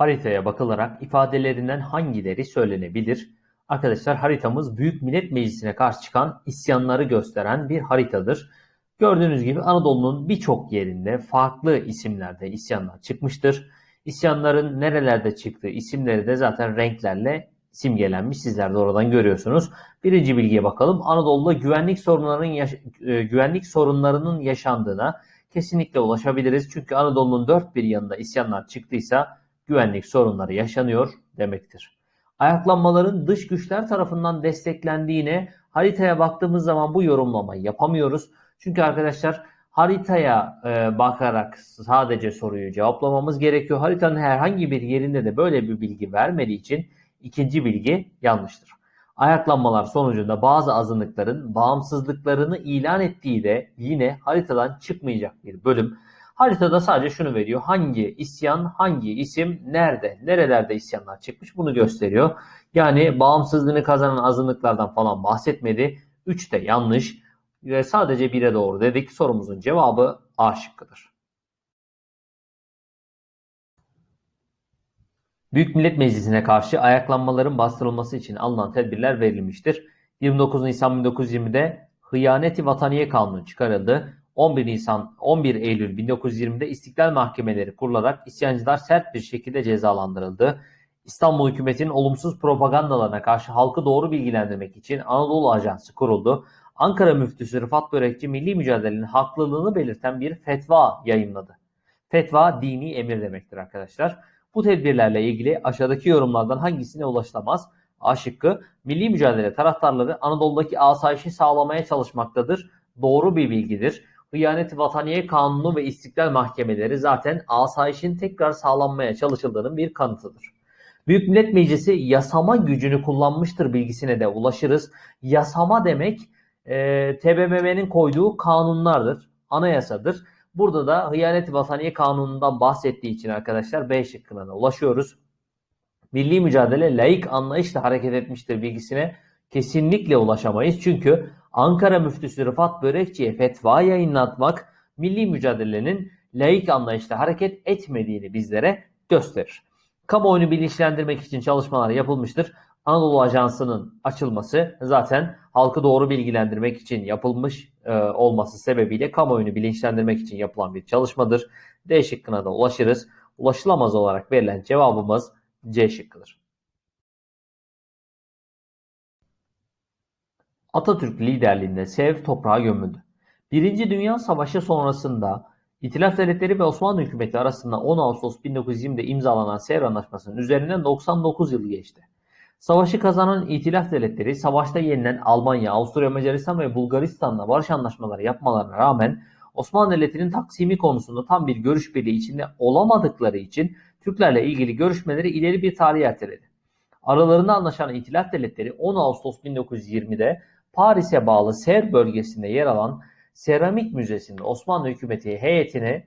Haritaya bakılarak ifadelerinden hangileri söylenebilir? Arkadaşlar haritamız Büyük Millet Meclisi'ne karşı çıkan isyanları gösteren bir haritadır. Gördüğünüz gibi Anadolu'nun birçok yerinde farklı isimlerde isyanlar çıkmıştır. İsyanların nerelerde çıktığı isimleri de zaten renklerle simgelenmiş. Sizler de oradan görüyorsunuz. Birinci bilgiye bakalım. Anadolu'da güvenlik sorunlarının yaş- e, güvenlik sorunlarının yaşandığına kesinlikle ulaşabiliriz. Çünkü Anadolu'nun dört bir yanında isyanlar çıktıysa güvenlik sorunları yaşanıyor demektir. Ayaklanmaların dış güçler tarafından desteklendiğine haritaya baktığımız zaman bu yorumlamayı yapamıyoruz. Çünkü arkadaşlar haritaya e, bakarak sadece soruyu cevaplamamız gerekiyor. Haritanın herhangi bir yerinde de böyle bir bilgi vermediği için ikinci bilgi yanlıştır. Ayaklanmalar sonucunda bazı azınlıkların bağımsızlıklarını ilan ettiği de yine haritadan çıkmayacak bir bölüm. Haritada sadece şunu veriyor. Hangi isyan, hangi isim, nerede, nerelerde isyanlar çıkmış bunu gösteriyor. Yani bağımsızlığını kazanan azınlıklardan falan bahsetmedi. 3 de yanlış ve sadece 1'e doğru dedik. Sorumuzun cevabı A şıkkıdır. Büyük Millet Meclisi'ne karşı ayaklanmaların bastırılması için alınan tedbirler verilmiştir. 29 Nisan 1920'de Hıyaneti Vataniye Kanunu çıkarıldı. 11 Nisan 11 Eylül 1920'de İstiklal Mahkemeleri kurularak isyancılar sert bir şekilde cezalandırıldı. İstanbul hükümetinin olumsuz propagandalarına karşı halkı doğru bilgilendirmek için Anadolu Ajansı kuruldu. Ankara müftüsü Rıfat Börekçi milli mücadelenin haklılığını belirten bir fetva yayınladı. Fetva dini emir demektir arkadaşlar. Bu tedbirlerle ilgili aşağıdaki yorumlardan hangisine ulaşılamaz? A şıkkı, milli mücadele taraftarları Anadolu'daki asayişi sağlamaya çalışmaktadır. Doğru bir bilgidir. Hıyanet Vataniye Kanunu ve İstiklal Mahkemeleri zaten asayişin tekrar sağlanmaya çalışıldığının bir kanıtıdır. Büyük Millet Meclisi yasama gücünü kullanmıştır bilgisine de ulaşırız. Yasama demek e, TBMM'nin koyduğu kanunlardır, anayasadır. Burada da Hıyanet Vataniye Kanunu'ndan bahsettiği için arkadaşlar B şıkkına ulaşıyoruz. Milli mücadele laik anlayışla hareket etmiştir bilgisine kesinlikle ulaşamayız. Çünkü Ankara müftüsü Rıfat Börekçi'ye fetva yayınlatmak milli mücadelenin laik anlayışla hareket etmediğini bizlere gösterir. Kamuoyunu bilinçlendirmek için çalışmalar yapılmıştır. Anadolu Ajansı'nın açılması zaten halkı doğru bilgilendirmek için yapılmış e, olması sebebiyle kamuoyunu bilinçlendirmek için yapılan bir çalışmadır. D şıkkına da ulaşırız. Ulaşılamaz olarak verilen cevabımız C şıkkıdır. Atatürk liderliğinde Sevr toprağa gömüldü. Birinci Dünya Savaşı sonrasında İtilaf Devletleri ve Osmanlı hükümeti arasında 10 Ağustos 1920'de imzalanan Sevr Anlaşması'nın üzerinden 99 yıl geçti. Savaşı kazanan İtilaf Devletleri savaşta yenilen Almanya, Avusturya, Macaristan ve Bulgaristan'la barış anlaşmaları yapmalarına rağmen Osmanlı Devleti'nin taksimi konusunda tam bir görüş birliği içinde olamadıkları için Türklerle ilgili görüşmeleri ileri bir tarihe erteledi. Aralarında anlaşan İtilaf Devletleri 10 Ağustos 1920'de Paris'e bağlı Sevr bölgesinde yer alan Seramik Müzesi'nde Osmanlı hükümeti heyetine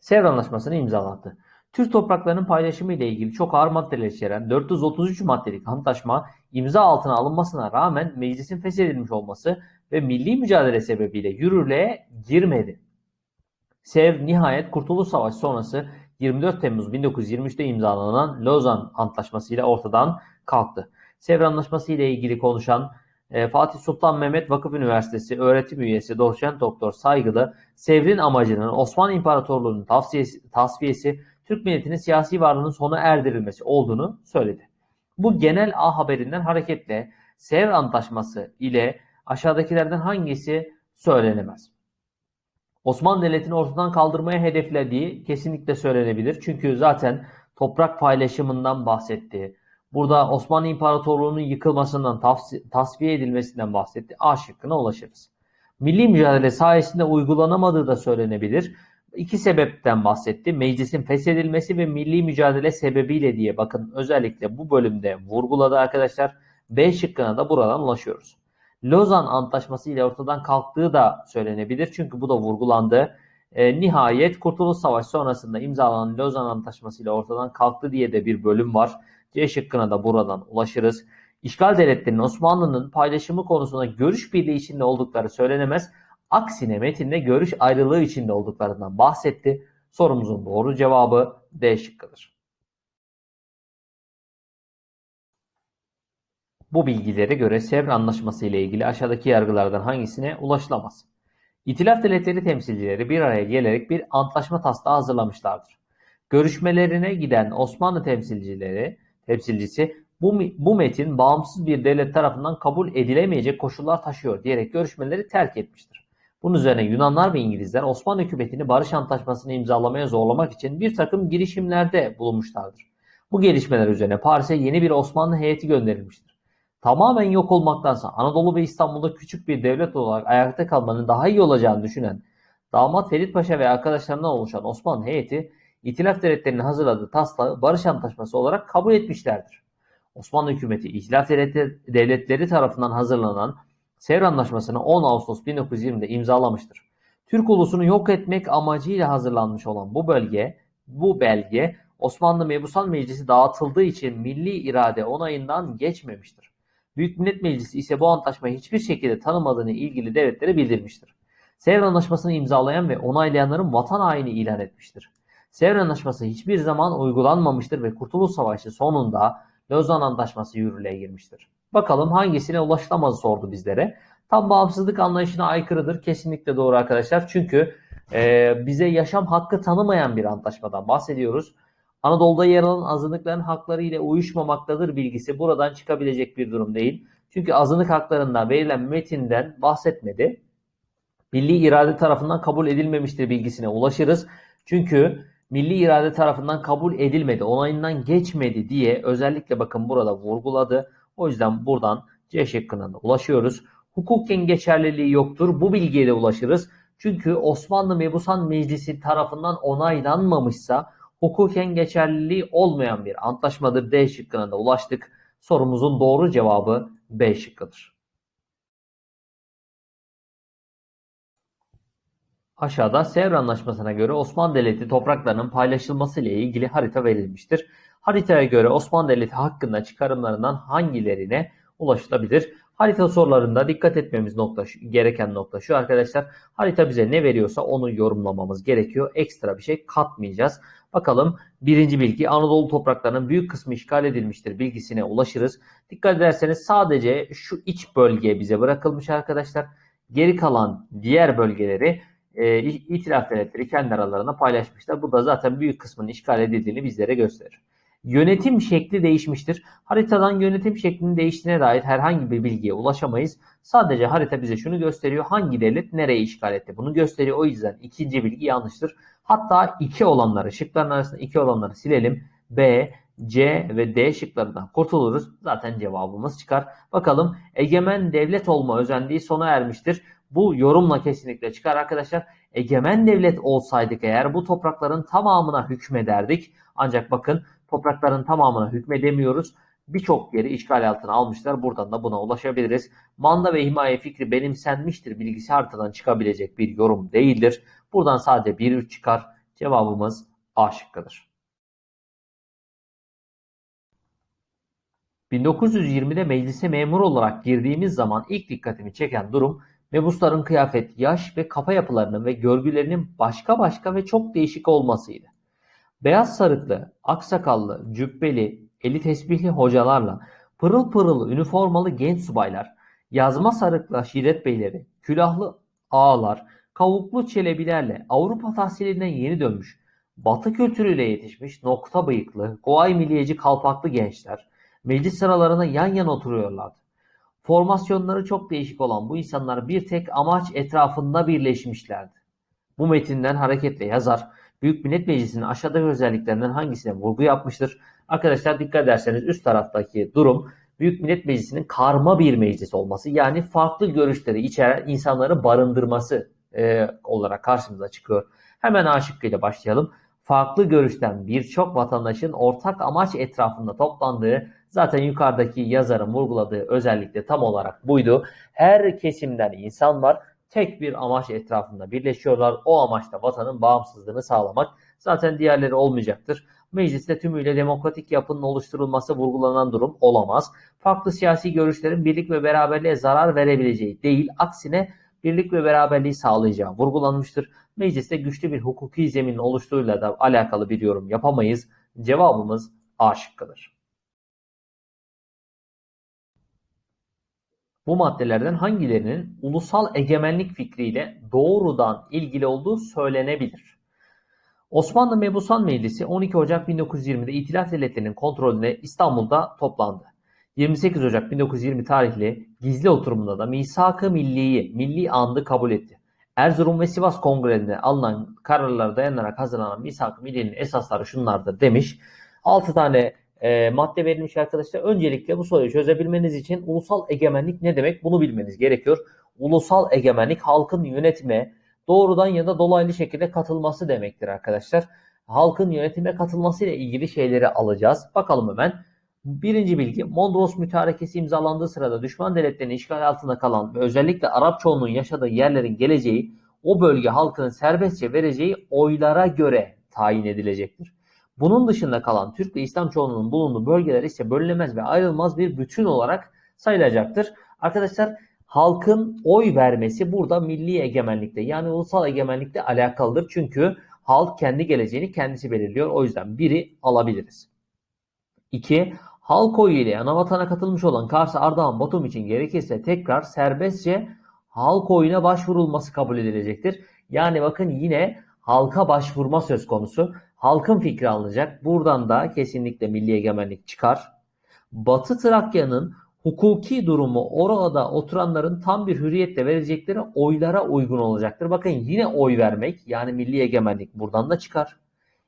Sevr Anlaşması'nı imzalattı. Türk topraklarının paylaşımı ile ilgili çok ağır maddeler içeren 433 maddelik antlaşma imza altına alınmasına rağmen meclisin feshedilmiş olması ve milli mücadele sebebiyle yürürlüğe girmedi. Sev nihayet Kurtuluş Savaşı sonrası 24 Temmuz 1923'te imzalanan Lozan Antlaşması ile ortadan kalktı. Sevr Anlaşması ile ilgili konuşan e, Fatih Sultan Mehmet Vakıf Üniversitesi öğretim üyesi doçent doktor Saygılı, Sevr'in amacının Osmanlı İmparatorluğu'nun tasfiyesi, Türk milletinin siyasi varlığının sona erdirilmesi olduğunu söyledi. Bu genel A haberinden hareketle Sevr Antlaşması ile aşağıdakilerden hangisi söylenemez? Osmanlı Devleti'ni ortadan kaldırmaya hedeflediği kesinlikle söylenebilir. Çünkü zaten toprak paylaşımından bahsetti. Burada Osmanlı İmparatorluğu'nun yıkılmasından, tasfiye edilmesinden bahsetti. A şıkkına ulaşırız. Milli mücadele sayesinde uygulanamadığı da söylenebilir. İki sebepten bahsetti. Meclisin feshedilmesi ve milli mücadele sebebiyle diye bakın özellikle bu bölümde vurguladı arkadaşlar. B şıkkına da buradan ulaşıyoruz. Lozan Antlaşması ile ortadan kalktığı da söylenebilir. Çünkü bu da vurgulandı. E, nihayet Kurtuluş Savaşı sonrasında imzalanan Lozan Antlaşması ile ortadan kalktı diye de bir bölüm var. C şıkkına da buradan ulaşırız. İşgal devletlerinin Osmanlı'nın paylaşımı konusunda görüş birliği içinde oldukları söylenemez. Aksine metinde görüş ayrılığı içinde olduklarından bahsetti. Sorumuzun doğru cevabı D şıkkıdır. Bu bilgilere göre Sevr Anlaşması ile ilgili aşağıdaki yargılardan hangisine ulaşılamaz? İtilaf devletleri temsilcileri bir araya gelerek bir antlaşma taslağı hazırlamışlardır. Görüşmelerine giden Osmanlı temsilcileri temsilcisi bu, bu metin bağımsız bir devlet tarafından kabul edilemeyecek koşullar taşıyor diyerek görüşmeleri terk etmiştir. Bunun üzerine Yunanlar ve İngilizler Osmanlı hükümetini barış antlaşmasını imzalamaya zorlamak için bir takım girişimlerde bulunmuşlardır. Bu gelişmeler üzerine Paris'e yeni bir Osmanlı heyeti gönderilmiştir. Tamamen yok olmaktansa Anadolu ve İstanbul'da küçük bir devlet olarak ayakta kalmanın daha iyi olacağını düşünen damat Ferit Paşa ve arkadaşlarından oluşan Osmanlı heyeti İtilaf devletlerinin hazırladığı taslağı barış antlaşması olarak kabul etmişlerdir. Osmanlı hükümeti İtilaf devletleri tarafından hazırlanan Sevr Anlaşması'nı 10 Ağustos 1920'de imzalamıştır. Türk ulusunu yok etmek amacıyla hazırlanmış olan bu bölge, bu belge Osmanlı Mebusan Meclisi dağıtıldığı için milli irade onayından geçmemiştir. Büyük Millet Meclisi ise bu antlaşmayı hiçbir şekilde tanımadığını ilgili devletlere bildirmiştir. Sevr Anlaşması'nı imzalayan ve onaylayanların vatan haini ilan etmiştir. Sevr Anlaşması hiçbir zaman uygulanmamıştır ve Kurtuluş Savaşı sonunda Lozan Antlaşması yürürlüğe girmiştir. Bakalım hangisine ulaşılamaz sordu bizlere. Tam bağımsızlık anlayışına aykırıdır. Kesinlikle doğru arkadaşlar. Çünkü e, bize yaşam hakkı tanımayan bir antlaşmadan bahsediyoruz. Anadolu'da yer alan azınlıkların hakları ile uyuşmamaktadır bilgisi buradan çıkabilecek bir durum değil. Çünkü azınlık haklarından verilen metinden bahsetmedi. Milli irade tarafından kabul edilmemiştir bilgisine ulaşırız. Çünkü milli irade tarafından kabul edilmedi, onayından geçmedi diye özellikle bakın burada vurguladı. O yüzden buradan C şıkkına da ulaşıyoruz. Hukuken geçerliliği yoktur. Bu bilgiye de ulaşırız. Çünkü Osmanlı Mebusan Meclisi tarafından onaylanmamışsa hukuken geçerliliği olmayan bir antlaşmadır. D şıkkına da ulaştık. Sorumuzun doğru cevabı B şıkkıdır. Aşağıda Sevr Anlaşması'na göre Osmanlı Devleti topraklarının paylaşılması ile ilgili harita verilmiştir. Haritaya göre Osmanlı Devleti hakkında çıkarımlarından hangilerine ulaşılabilir? Harita sorularında dikkat etmemiz nokta gereken nokta şu arkadaşlar. Harita bize ne veriyorsa onu yorumlamamız gerekiyor. Ekstra bir şey katmayacağız. Bakalım birinci bilgi Anadolu topraklarının büyük kısmı işgal edilmiştir bilgisine ulaşırız. Dikkat ederseniz sadece şu iç bölge bize bırakılmış arkadaşlar. Geri kalan diğer bölgeleri e, itilaf devletleri kendi aralarında paylaşmışlar. Bu da zaten büyük kısmının işgal edildiğini bizlere gösterir. Yönetim şekli değişmiştir. Haritadan yönetim şeklinin değiştiğine dair herhangi bir bilgiye ulaşamayız. Sadece harita bize şunu gösteriyor. Hangi devlet nereye işgal etti bunu gösteriyor. O yüzden ikinci bilgi yanlıştır. Hatta iki olanları, şıkların arasında iki olanları silelim. B, C ve D şıklarından kurtuluruz. Zaten cevabımız çıkar. Bakalım egemen devlet olma özelliği sona ermiştir. Bu yorumla kesinlikle çıkar arkadaşlar. Egemen devlet olsaydık eğer bu toprakların tamamına hükmederdik. Ancak bakın toprakların tamamına hükmedemiyoruz. Birçok yeri işgal altına almışlar. Buradan da buna ulaşabiliriz. Manda ve himaye fikri benimsenmiştir bilgisi haritadan çıkabilecek bir yorum değildir. Buradan sadece 1-3 çıkar. Cevabımız A şıkkıdır. 1920'de meclise memur olarak girdiğimiz zaman ilk dikkatimi çeken durum mebusların kıyafet, yaş ve kafa yapılarının ve görgülerinin başka başka ve çok değişik olmasıydı. Beyaz sarıklı, aksakallı, cübbeli, eli tesbihli hocalarla, pırıl pırıl üniformalı genç subaylar, yazma sarıklı aşiret beyleri, külahlı ağalar, kavuklu çelebilerle Avrupa tahsilinden yeni dönmüş, batı kültürüyle yetişmiş nokta bıyıklı, Goay milliyeci kalpaklı gençler meclis sıralarına yan yana oturuyorlardı. Formasyonları çok değişik olan bu insanlar bir tek amaç etrafında birleşmişlerdi. Bu metinden hareketle yazar Büyük Millet Meclisi'nin aşağıdaki özelliklerinden hangisine vurgu yapmıştır? Arkadaşlar dikkat ederseniz üst taraftaki durum Büyük Millet Meclisi'nin karma bir meclis olması yani farklı görüşleri içeren insanları barındırması e, olarak karşımıza çıkıyor. Hemen A şıkkıyla başlayalım. Farklı görüşten birçok vatandaşın ortak amaç etrafında toplandığı zaten yukarıdaki yazarın vurguladığı özellikle tam olarak buydu. Her kesimden insan var tek bir amaç etrafında birleşiyorlar. O amaçta vatanın bağımsızlığını sağlamak. Zaten diğerleri olmayacaktır. Mecliste tümüyle demokratik yapının oluşturulması vurgulanan durum olamaz. Farklı siyasi görüşlerin birlik ve beraberliğe zarar verebileceği değil, aksine birlik ve beraberliği sağlayacağı vurgulanmıştır. Mecliste güçlü bir hukuki zeminin oluştuğuyla da alakalı bir yorum yapamayız. Cevabımız A şıkkıdır. bu maddelerden hangilerinin ulusal egemenlik fikriyle doğrudan ilgili olduğu söylenebilir? Osmanlı Mebusan Meclisi 12 Ocak 1920'de İtilaf Devletleri'nin kontrolüne İstanbul'da toplandı. 28 Ocak 1920 tarihli gizli oturumunda da Misak-ı Milli'yi, milli andı kabul etti. Erzurum ve Sivas Kongrelerinde alınan kararlara dayanarak hazırlanan Misak-ı Milli'nin esasları şunlardır demiş. 6 tane e, madde verilmiş arkadaşlar. Öncelikle bu soruyu çözebilmeniz için ulusal egemenlik ne demek bunu bilmeniz gerekiyor. Ulusal egemenlik halkın yönetime doğrudan ya da dolaylı şekilde katılması demektir arkadaşlar. Halkın yönetime katılması ile ilgili şeyleri alacağız. Bakalım hemen. Birinci bilgi, Mondros Mütarekesi imzalandığı sırada düşman devletlerin işgal altında kalan ve özellikle Arap çoğunluğun yaşadığı yerlerin geleceği o bölge halkının serbestçe vereceği oylara göre tayin edilecektir. Bunun dışında kalan Türk ve İslam çoğunluğunun bulunduğu bölgeler ise bölünemez ve ayrılmaz bir bütün olarak sayılacaktır. Arkadaşlar halkın oy vermesi burada milli egemenlikte yani ulusal egemenlikle alakalıdır. Çünkü halk kendi geleceğini kendisi belirliyor. O yüzden biri alabiliriz. 2. Halk oyu ile anavatana katılmış olan Kars, Ardahan, Batum için gerekirse tekrar serbestçe halk oyuna başvurulması kabul edilecektir. Yani bakın yine halka başvurma söz konusu. Halkın fikri alınacak. Buradan da kesinlikle milli egemenlik çıkar. Batı Trakya'nın hukuki durumu orada oturanların tam bir hürriyetle verecekleri oylara uygun olacaktır. Bakın yine oy vermek yani milli egemenlik buradan da çıkar.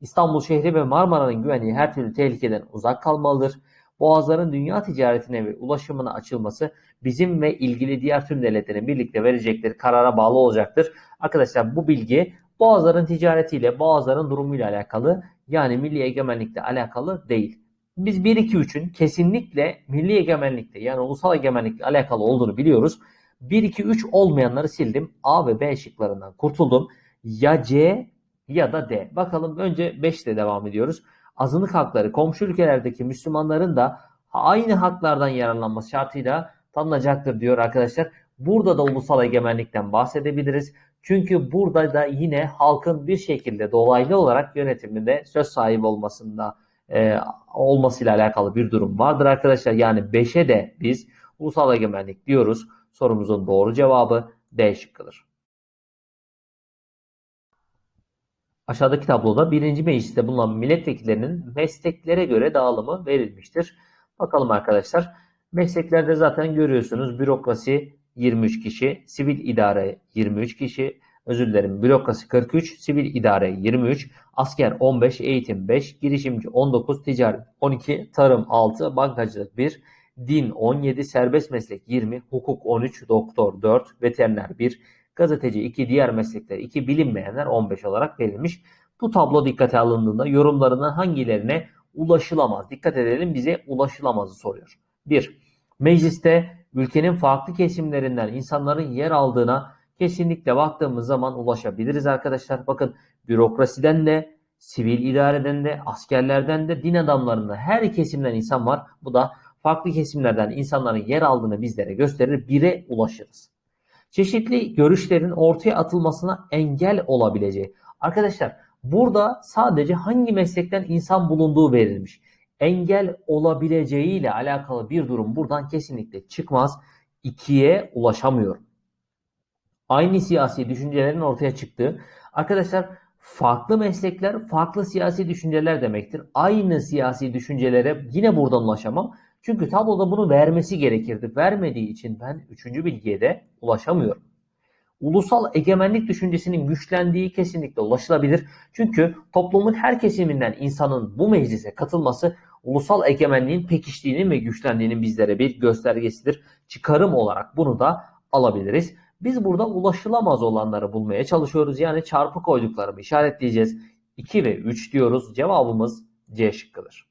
İstanbul şehri ve Marmara'nın güvenliği her türlü tehlikeden uzak kalmalıdır. Boğazların dünya ticaretine ve ulaşımına açılması bizim ve ilgili diğer tüm devletlerin birlikte verecekleri karara bağlı olacaktır. Arkadaşlar bu bilgi boğazların ticaretiyle, boğazların durumuyla alakalı yani milli egemenlikle alakalı değil. Biz 1-2-3'ün kesinlikle milli egemenlikle yani ulusal egemenlikle alakalı olduğunu biliyoruz. 1-2-3 olmayanları sildim. A ve B şıklarından kurtuldum. Ya C ya da D. Bakalım önce 5 ile devam ediyoruz. Azınlık hakları komşu ülkelerdeki Müslümanların da aynı haklardan yararlanması şartıyla tanınacaktır diyor arkadaşlar. Burada da ulusal egemenlikten bahsedebiliriz. Çünkü burada da yine halkın bir şekilde dolaylı olarak yönetiminde söz sahibi olmasında e, olmasıyla alakalı bir durum vardır arkadaşlar. Yani 5'e de biz ulusal egemenlik diyoruz. Sorumuzun doğru cevabı D şıkkıdır. Aşağıdaki tabloda birinci mecliste bulunan milletvekillerinin mesleklere göre dağılımı verilmiştir. Bakalım arkadaşlar. Mesleklerde zaten görüyorsunuz bürokrasi 23 kişi, sivil idare 23 kişi, özür dilerim bürokrasi 43, sivil idare 23, asker 15, eğitim 5, girişimci 19, ticaret 12, tarım 6, bankacılık 1, din 17, serbest meslek 20, hukuk 13, doktor 4, veteriner 1, gazeteci 2, diğer meslekler 2, bilinmeyenler 15 olarak verilmiş. Bu tablo dikkate alındığında yorumlarından hangilerine ulaşılamaz? Dikkat edelim bize ulaşılamazı soruyor. 1. Mecliste ülkenin farklı kesimlerinden insanların yer aldığına kesinlikle baktığımız zaman ulaşabiliriz arkadaşlar. Bakın bürokrasiden de, sivil idareden de, askerlerden de, din adamlarından her kesimden insan var. Bu da farklı kesimlerden insanların yer aldığını bizlere gösterir. Bire ulaşırız. Çeşitli görüşlerin ortaya atılmasına engel olabileceği. Arkadaşlar burada sadece hangi meslekten insan bulunduğu verilmiş. Engel olabileceği ile alakalı bir durum buradan kesinlikle çıkmaz. İkiye ulaşamıyorum. Aynı siyasi düşüncelerin ortaya çıktığı. Arkadaşlar farklı meslekler farklı siyasi düşünceler demektir. Aynı siyasi düşüncelere yine buradan ulaşamam. Çünkü tabloda bunu vermesi gerekirdi. Vermediği için ben üçüncü bilgiye de ulaşamıyorum. Ulusal egemenlik düşüncesinin güçlendiği kesinlikle ulaşılabilir. Çünkü toplumun her kesiminden insanın bu meclise katılması ulusal egemenliğin pekiştiğinin ve güçlendiğinin bizlere bir göstergesidir. Çıkarım olarak bunu da alabiliriz. Biz burada ulaşılamaz olanları bulmaya çalışıyoruz. Yani çarpı koyduklarımı işaretleyeceğiz. 2 ve 3 diyoruz. Cevabımız C şıkkıdır.